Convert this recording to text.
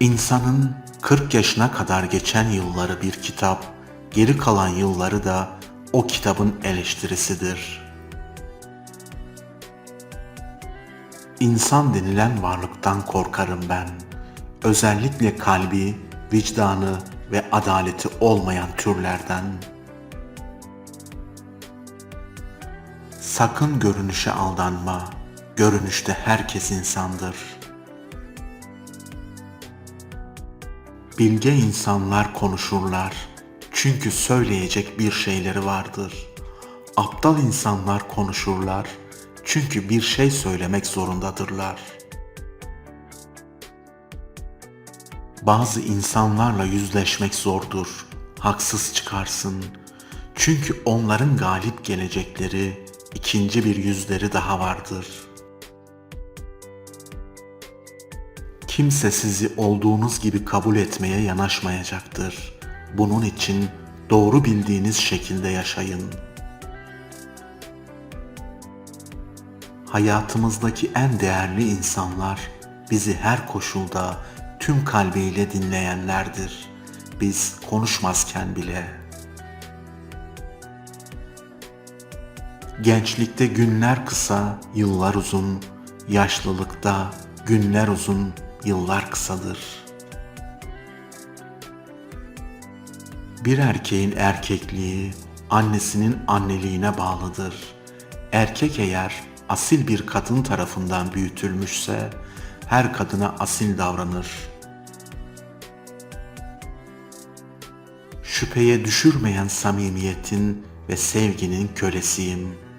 İnsanın 40 yaşına kadar geçen yılları bir kitap, geri kalan yılları da o kitabın eleştirisidir. İnsan denilen varlıktan korkarım ben. Özellikle kalbi, vicdanı ve adaleti olmayan türlerden. Sakın görünüşe aldanma. Görünüşte herkes insandır. Bilge insanlar konuşurlar. Çünkü söyleyecek bir şeyleri vardır. Aptal insanlar konuşurlar. Çünkü bir şey söylemek zorundadırlar. Bazı insanlarla yüzleşmek zordur. Haksız çıkarsın. Çünkü onların galip gelecekleri, ikinci bir yüzleri daha vardır. Kimse sizi olduğunuz gibi kabul etmeye yanaşmayacaktır. Bunun için doğru bildiğiniz şekilde yaşayın. Hayatımızdaki en değerli insanlar bizi her koşulda tüm kalbiyle dinleyenlerdir. Biz konuşmazken bile. Gençlikte günler kısa, yıllar uzun, yaşlılıkta günler uzun, yıllar kısadır. Bir erkeğin erkekliği annesinin anneliğine bağlıdır. Erkek eğer asil bir kadın tarafından büyütülmüşse her kadına asil davranır. Şüpheye düşürmeyen samimiyetin ve sevginin kölesiyim.''